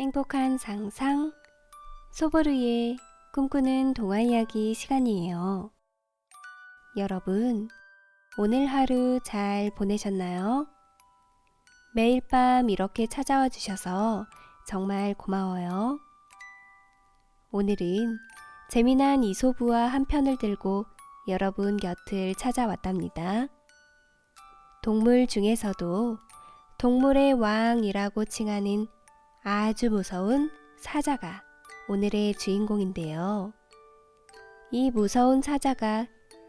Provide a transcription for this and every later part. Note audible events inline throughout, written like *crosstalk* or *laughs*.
행복한 상상 소보르의 꿈꾸는 동화 이야기 시간이에요. 여러분, 오늘 하루 잘 보내셨나요? 매일 밤 이렇게 찾아와 주셔서 정말 고마워요. 오늘은 재미난 이소부와 한 편을 들고 여러분 곁을 찾아왔답니다. 동물 중에서도 동물의 왕이라고 칭하는 아주 무서운 사자가 오늘의 주인공인데요. 이 무서운 사자가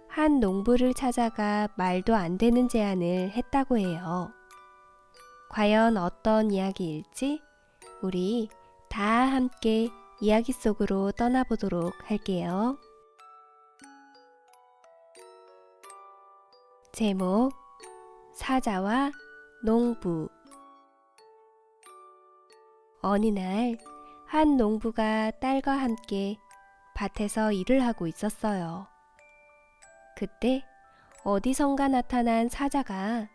한 농부를 찾아가 말도 안 되는 제안을 했다고 해요. 과연 어떤 이야기일지 우리 다 함께 이야기 속으로 떠나보도록 할게요. 제목 사자와 농부 어느 날 한 농부가 딸과 함께 밭에서 일을 하고 있었어요. 그때 어디선가 나타난 사자가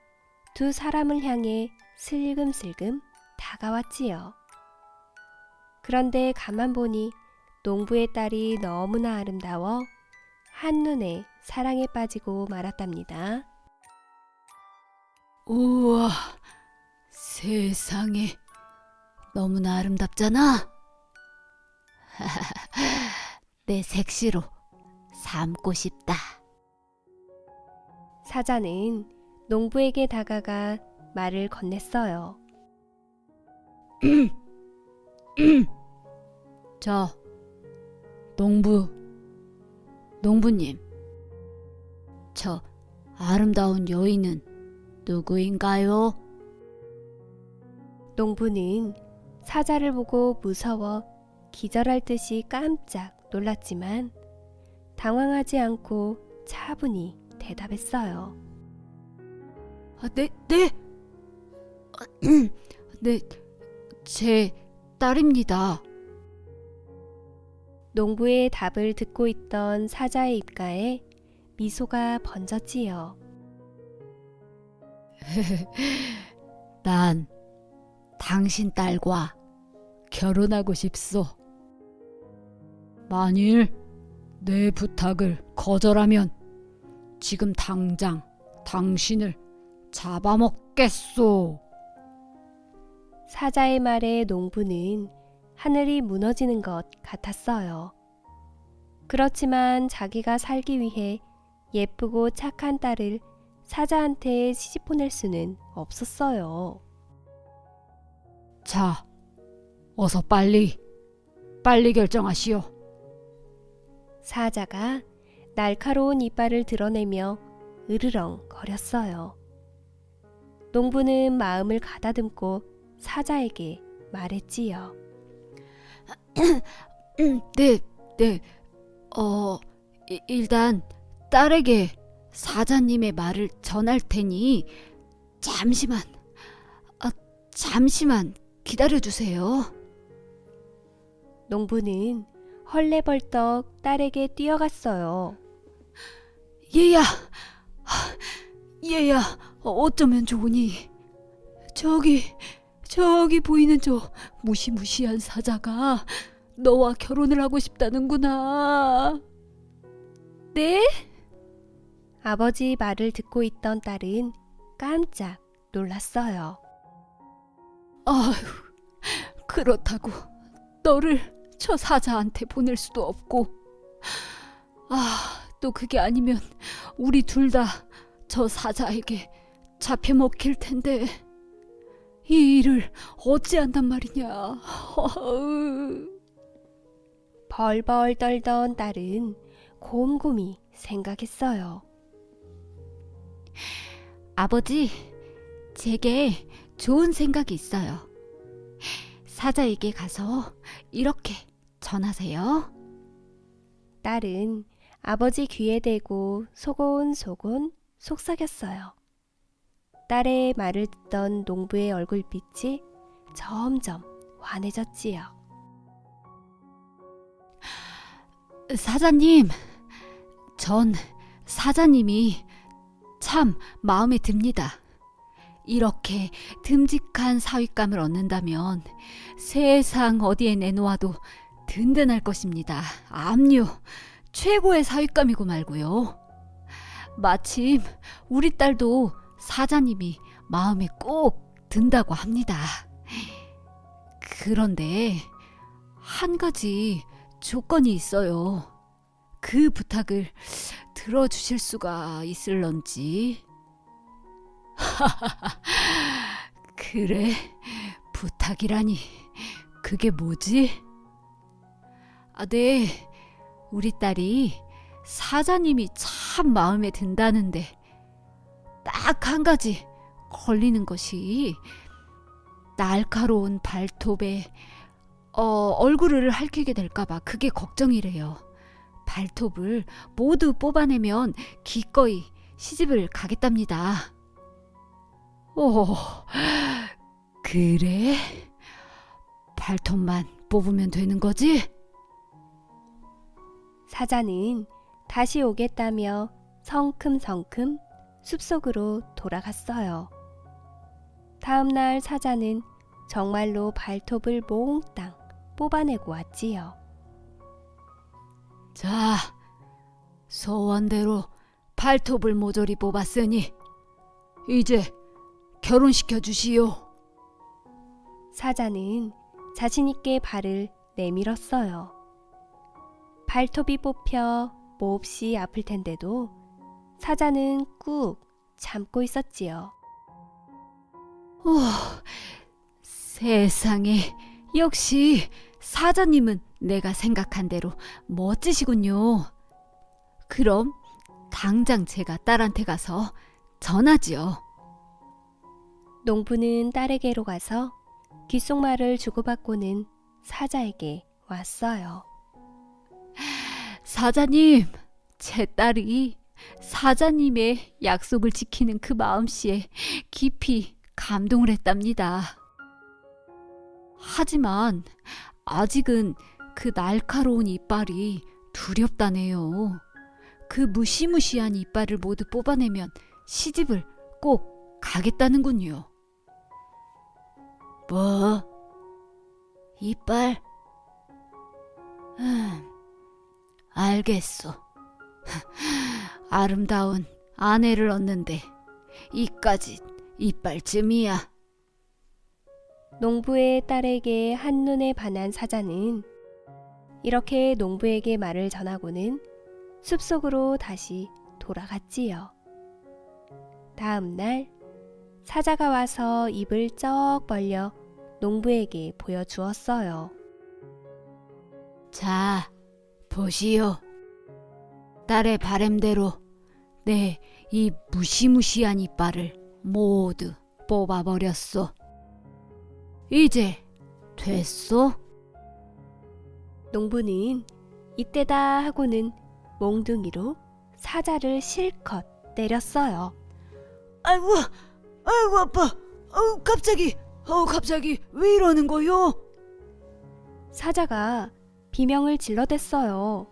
두 사람을 향해 슬금슬금 다가왔지요. 그런데 가만 보니 농부의 딸이 너무나 아름다워 한눈에 사랑에 빠지고 말았답니다. 우와, 세상에 너무나 아름답잖아. *laughs* 내 색시로 삼고 싶다. 사자는 농부에게 다가가 말을 건넸어요. *clears throat* 저 농부 농부님, 저 아름다운 여인은 누구인가요? 농부는 사자를 보고 무서워 기절할 듯이 깜짝 놀랐지만 당황하지 않고 차분히 대답했어요. 아, 네, 네, *clears throat* 네, 제 딸입니다. 농부의 답을 듣고 있던 사자의 입가에 미소가 번졌지요. *laughs* 난 당신 딸과 결혼하고 싶소. 만일 내 부탁을 거절하면 지금 당장 당신을 잡아먹겠소. 사자의 말에 농부는 하늘이 무너지는 것 같았어요. 그렇지만 자기가 살기 위해 예쁘고 착한 딸을 사자한테 시집 보낼 수는 없었어요. 자, 어서 빨리, 빨리 결정하시오. 사자가 날카로운 이빨을 드러내며 으르렁 거렸어요. 농부는 마음을 가다듬고 사자에게 말했지요. *clears throat* 네, 네. 어, 이- 일단 딸에게 사자님의 말을 전할 테니 잠시만, 아, 잠시만 기다려 주세요. 농부는 헐레벌떡 딸에게 뛰어갔어요. 얘야, 하, 얘야, 어쩌면 좋으니? 저기, 저기 보이는 저 무시무시한 사자가 너와 결혼을 하고 싶다는구나. 네? 아버지 말을 듣고 있던 딸은 깜짝 놀랐어요. 아휴, 그렇다고 너를 저 사자한테 보낼 수도 없고, 아, 또 그게 아니면 우리 둘 다 저 사자에게 잡혀 먹힐 텐데, 이 일을 어찌한단 말이냐. 어으. 벌벌 떨던 딸은 곰곰이 생각했어요. 아버지, 제게 좋은 생각이 있어요. 사자에게 가서 이렇게 전하세요. 딸은 아버지 귀에 대고 소곤소곤 속삭였어요. 딸의 말을 듣던 농부의 얼굴빛이 점점 환해졌지요. 사자님, 전 사자님이 참 마음에 듭니다. 이렇게 듬직한 사윗감을 얻는다면 세상 어디에 내놓아도 든든할 것입니다. 압류, 최고의 사윗감이고 말고요. 마침 우리 딸도 사자님이 마음에 꼭 든다고 합니다. 그런데 한 가지 조건이 있어요. 그 부탁을 들어주실 수가 있을런지. *laughs* 그래, 부탁이라니. 그게 뭐지? 아, 네. 우리 딸이 사자님이 참 마음에 든다는데 딱 한 가지 걸리는 것이 날카로운 발톱에 어, 얼굴을 핥히게 될까봐 그게 걱정이래요. 발톱을 모두 뽑아내면 기꺼이 시집을 가겠답니다. 오, 그래? 발톱만 뽑으면 되는 거지? 사자는 다시 오겠다며 성큼성큼 숲속으로 돌아갔어요. 다음 날 사자는 정말로 발톱을 몽땅 뽑아내고 왔지요. 자, 소원대로 발톱을 모조리 뽑았으니 이제 결혼시켜 주시오. 사자는 자신있게 발을 내밀었어요. 발톱이 뽑혀 몹시 아플 텐데도 사자는 꾹 참고 있었지요. 오, 세상에 역시 사자님은 내가 생각한 대로 멋지시군요. 그럼 당장 제가 딸한테 가서 전하지요. 농부는 딸에게로 가서 귓속말을 주고받고는 사자에게 왔어요. 사자님, 제 딸이 사자님의 약속을 지키는 그 마음씨에 깊이 감동을 했답니다. 하지만 아직은 그 날카로운 이빨이 두렵다네요. 그 무시무시한 이빨을 모두 뽑아내면 시집을 꼭 가겠다는군요. 뭐? 이빨? 음, 알겠소. *laughs* 아름다운 아내를 얻는데 이까지 이빨쯤이야. 농부의 딸에게 한눈에 반한 사자는 이렇게 농부에게 말을 전하고는 숲속으로 다시 돌아갔지요. 다음 날 사자가 와서 입을 쩍 벌려 농부에게 보여주었어요. 자, 보시오. 딸의 바램대로 내 이 무시무시한 이빨을 모두 뽑아버렸소. 이제 됐소? 농부는 이때다 하고는 몽둥이로 사자를 실컷 때렸어요. 아이고, 아이고 아파. 아우 갑자기, 아우 갑자기 왜 이러는 거요? 사자가 비명을 질러댔어요.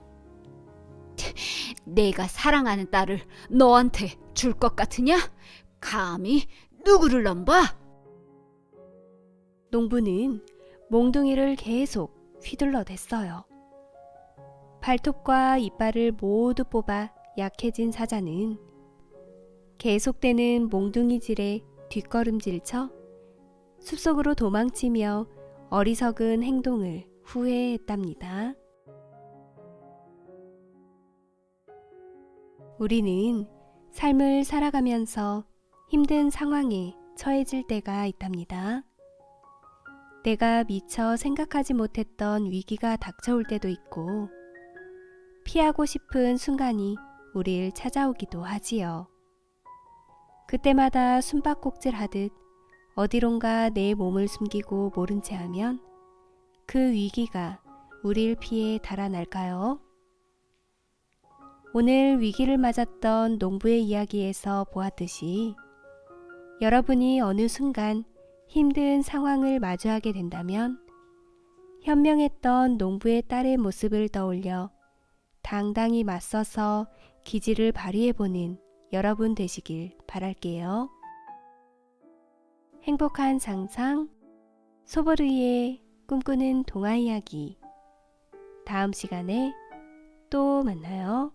*laughs* 내가 사랑하는 딸을 너한테 줄 것 같으냐? 감히 누구를 넘봐? 농부는 몽둥이를 계속 휘둘러댔어요. 발톱과 이빨을 모두 뽑아 약해진 사자는 계속되는 몽둥이질에 뒷걸음질쳐 숲속으로 도망치며 어리석은 행동을 후회했답니다. 우리는 삶을 살아가면서 힘든 상황에 처해질 때가 있답니다. 내가 미처 생각하지 못했던 위기가 닥쳐올 때도 있고, 피하고 싶은 순간이 우리를 찾아오기도 하지요. 그때마다 숨바꼭질 하듯 어디론가 내 몸을 숨기고 모른 채 하면 그 위기가 우리를 피해 달아날까요? 오늘 위기를 맞았던 농부의 이야기에서 보았듯이 여러분이 어느 순간 힘든 상황을 마주하게 된다면 현명했던 농부의 딸의 모습을 떠올려 당당히 맞서서 기지를 발휘해보는 여러분 되시길 바랄게요. 행복한 상상 소보르의 꿈꾸는 동화 이야기 다음 시간에 또 만나요.